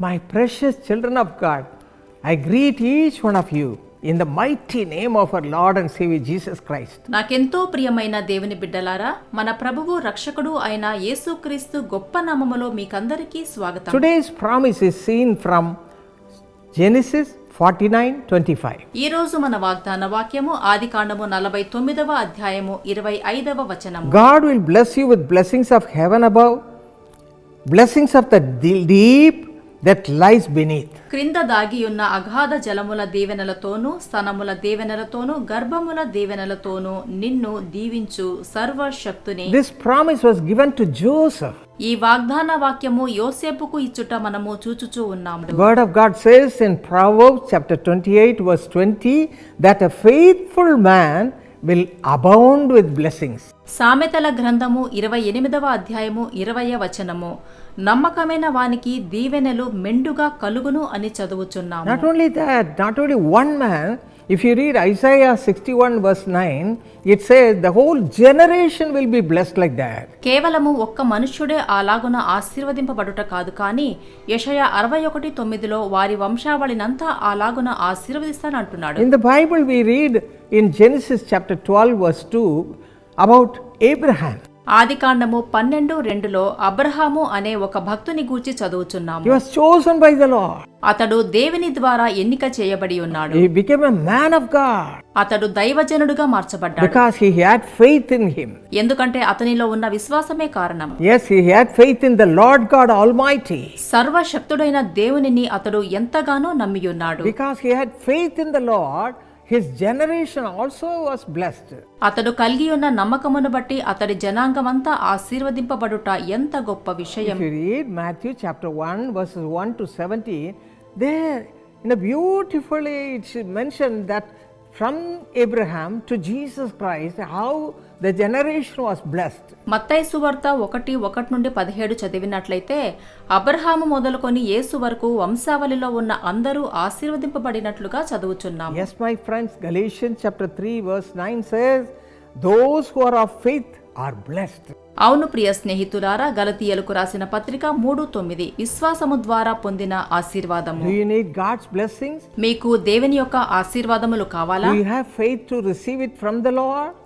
My precious children of God, I greet each one of you in the mighty name of our Lord and Savior Jesus Christ. నాకెంతో ప్రియమైన దేవుని బిడ్డలారా మన ప్రభువు రక్షకుడు అయిన యేసుక్రీస్తు గొప్ప నామములో మీకందరికీ స్వాగతం Today's promise is seen from Genesis 49 25. ఈ రోజు మన వాగ్దాన వాక్యము ఆది కాండము నలభై తొమ్మిదవ అధ్యాయము ఇరవై ఐదవ వచనము God will bless you with blessings of heaven above, blessings of the de- that lies beneath క్రింద దాగి ఉన్న అగాధ జలముల దీవెనలతోను స్థనముల దీవెనలతోను గర్భముల దీవెనలతోను నిన్ను దీవించు సర్వశక్తుని. This promise was given to Joseph ఈ వాగ్దాన వాక్యము యోసేపుకు ఇచ్చుట మనము చూచుచు ఉన్నాము. Word of God says in Proverbs chapter 28 verse 20 that a faithful man will abound with blessings. సామెతల గ్రంథము ఇరవై ఎనిమిదవ అధ్యాయము ఇరవయ వచనము నమ్మకమైన వానికి దీవెనలు మెండుగా కలుగును అని చదువుచున్నాము Not only that, not only one man, if you read Isaiah 61 verse 9, it says the whole generation will be blessed like that. కేవలము ఒక్క మనుష్యుడే అలాగున ఆశీర్వదింపబడుట కాదు కానీ యషయ అరవై ఒకటి తొమ్మిదిలో వారి వంశావళినంతా అలాగున ఆశీర్వదిస్తానంటున్నాడు In the Bible, we read in Genesis chapter 12 verse 2 about Abraham. ఆదికాండము పన్నెండు రెండులో అబ్రహాము అనే ఒక భక్తుని గూర్చి చదువుచున్నాము. అతడు దేవుని ద్వారా ఎన్నిక చేయబడి ఉన్నాడు. అతడు దైవజనుడుగా మార్చబడ్డాడు. ఎందుకంటే అతనిలో ఉన్న విశ్వాసమే కారణం. Yes faith in the Lord God almighty సర్వశక్తుడైన దేవునిని అతడు ఎంతగానో నమ్మియున్నాడు. Because he had faith in the Lord His generation also was blessed. అతడు కలిగి ఉన్న నమ్మకమును బట్టి అతడి జనాంగమంతా ఆశీర్వదింపబడుట ఎంత గొప్ప విషయం If you read Matthew chapter 1, verses 1 to 17, there in a beautifully it's mentioned that from Abraham to Jesus Christ how the generation was blessed మత్తాయి వార్త ఒకటి ఒకటి నుండి పదిహేడు చదివినట్లయితే అబ్రహాము మొదలుకొని యేసు వరకు వంశావళిలో ఉన్న అందరూ ఆశీర్వదింపబడినట్లుగా చదువుచున్నాం yes my friends Galatian chapter three verse nine those who of faith are blessed. అవును ప్రియ స్నేహితులారా గలతీయలకు రాసిన పత్రిక మూడు తొమ్మిది. విశ్వాసము ద్వారా పొందిన ఆశీర్వాదం మీకు దేవుని యొక్క ఆశీర్వాదములు కావాలా? To receive it from the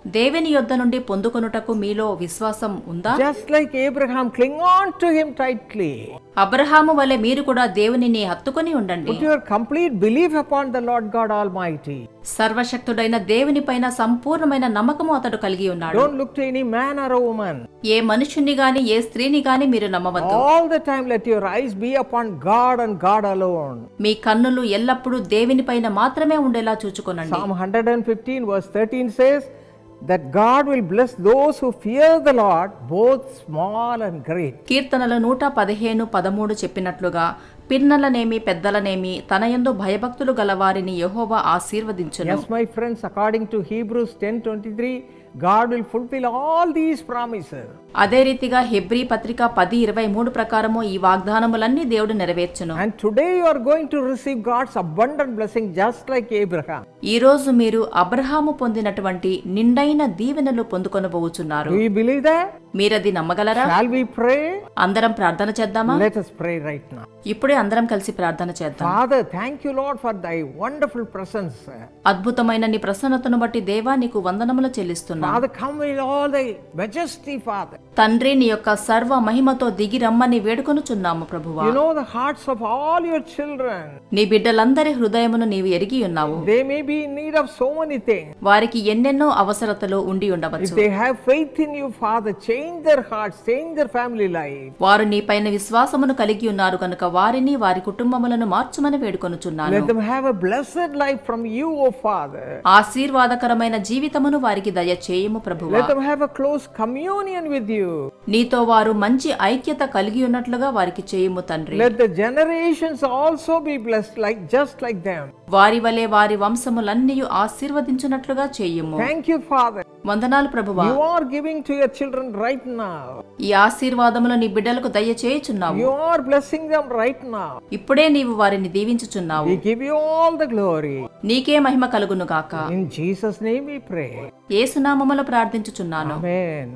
దేవుని యొద్ నుండి పొందుకొనుటకు మీలో విశ్వాసం ఉందా? Just like Abraham cling on to him tightly Abraham వలె మీరు కూడా దేవునిని హత్తుకుని ఉండండి. Your complete belief upon the Lord God almighty సర్వశక్తుడైన దేవునిపైన సంపూర్ణమైన నమ్మకము అతడు కలిగి ఉన్నాడు. Look any man or women ఏ మనుషుని గాని ఏ స్త్రీని గాని మీరు నమ్మవద్దు. All the time let your eyes be upon God and God alone మీ కన్నులు ఎల్లప్పుడూ దేవునిపైన మాత్రమే ఉండేలా చూచుకోనండి. Psalm 115 verse 13 says that God will bless those who fear the Lord both small and great కీర్తనల నూట పదిహేను పదమూడు చెప్పినట్లుగా పిన్నలనేమి పెద్దలనేమి తన ఎందు భయభక్తులు గలవారిని యెహోవా ఆశీర్వదించను. Yes my friends according to Hebrews ten twenty three God will fulfil all these promise అదే రీతిగా హెబ్రి పత్రిక పది ఇరవై మూడు ప్రకారము ఈ వాగ్దానములన్నీ దేవుడు నెరవేర్చును. Today you going to receive God's abundant blessing just like Abraham ఈ రోజు మీరు అబ్రహాము పొందినటువంటి నిండైన దీవెనలు పొందుకొని పోవుచున్నారు. మీరు అది నమ్మగలరా? షల్ వి ప్రే అందరం ప్రార్థన చేద్దామా? లెట్ రైట్ ఇప్పుడే అందరం కలిసి ప్రార్థన చేద్దాం. Father thank you Lord for thy wonderful presence అద్భుతమైన నీ ప్రసన్నతను బట్టి దేవా నీకు వందనములు చెల్లిస్తున్నాను తండ్రి నీ యొక్క సర్వ మహిమతో దిగి రమ్మని వేడుకొనుచున్నాము ప్రభువా. You the hearts of all your children నీ బిడ్డలందరి హృదయమును నీవు ఎరిగి ఉన్నావు. May be in need of వారికి ఎన్నెన్నో అవసరతలు ఉండి ఉండవచ్చు. Have faith in you father change family life వారు నీ పైన విశ్వాసమును కలిగి ఉన్నారు కనుక వారిని వారి కుటుంబములను మార్చమని వేడుకొనుచున్నాను. Let have a life from you O father ఆశీర్వాదకరమైన జీవితమును వారికి దయచేసి చేయము ప్రభువా. నీతో వారు మంచి ఐక్యత కలిగి ఉన్నట్లుగా వారికి చేయము తండ్రి. వారి వలె వారి వంశములన్నీ ఆశీర్వదించినట్లుగా చేయము. థ్యాంక్ యూ ఫాదర్ వందనాలు ప్రభువా. Are giving to your children right now ఈ ఆశీర్వాదములను నీ బిడ్డలకు దయచేయుచున్నావు. You are blessing them right now ఇప్పుడే నీవు వారిని దీవించుచున్నావు. గివ్ యు ద గ్లోరీ నీకే మహిమ కలుగును గాక. జీసస్ నేమ్ ప్రే యేసు నామములో ప్రార్థించుచున్నాను. ఆమేన్